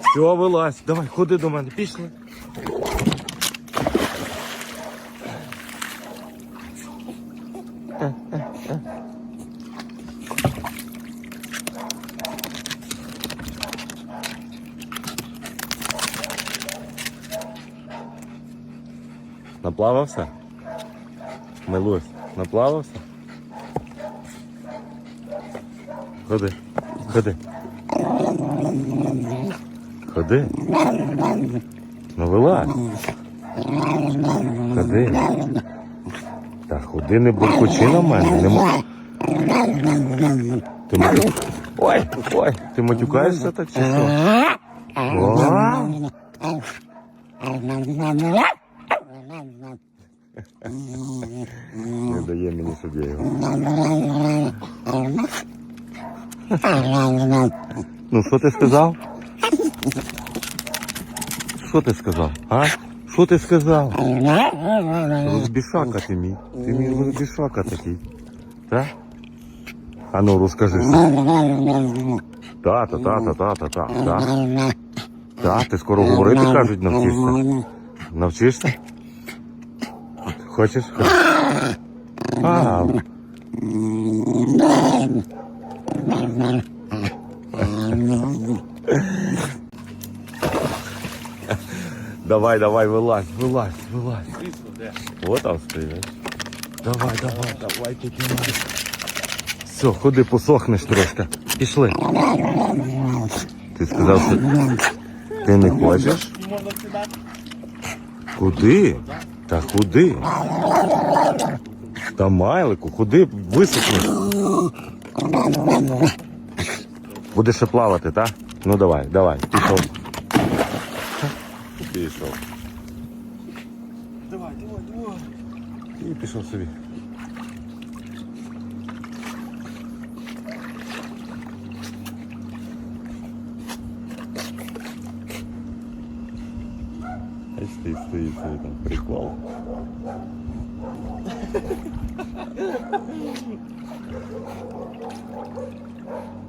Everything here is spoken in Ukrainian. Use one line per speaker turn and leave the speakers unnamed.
Все, вилазь. Давай, ходи до мене, пішли. Наплавався? Милусь, наплавався? Ходи, ходи. Ходи. Ну вилазь. Ходи. Та ходи, не буркучи на мене. Не. Ти матю... Ой, ой, ти матюкаєшся так чи що? Не дає мені собі його. Ну, що ти сказав? Що ти сказав? А? Що ти сказав? Розбішака ти мій. Ти мій розбішака такий. Так? А ну розкажи. Та, та, та, та, та, та, та, та. Та, ти скоро говорити кажуть, навчишся. Навчишся? Хочеш? А, Давай, давай, вилазь, вилазь, вилазь. Вот там стоїш. Давай, давай, давай, піднімай. Все, ходи, посохнеш трошки. Пішли. Ти сказав, що ти не хочеш? Куди? Та куди? Та майлику, куди висохнеш? Будеш ще плавати, так? Ну давай, давай, пішов. Пішов.
Давай, давай, давай.
І пішов собі. Ай стоїть, стоїть, стоїть там прикол.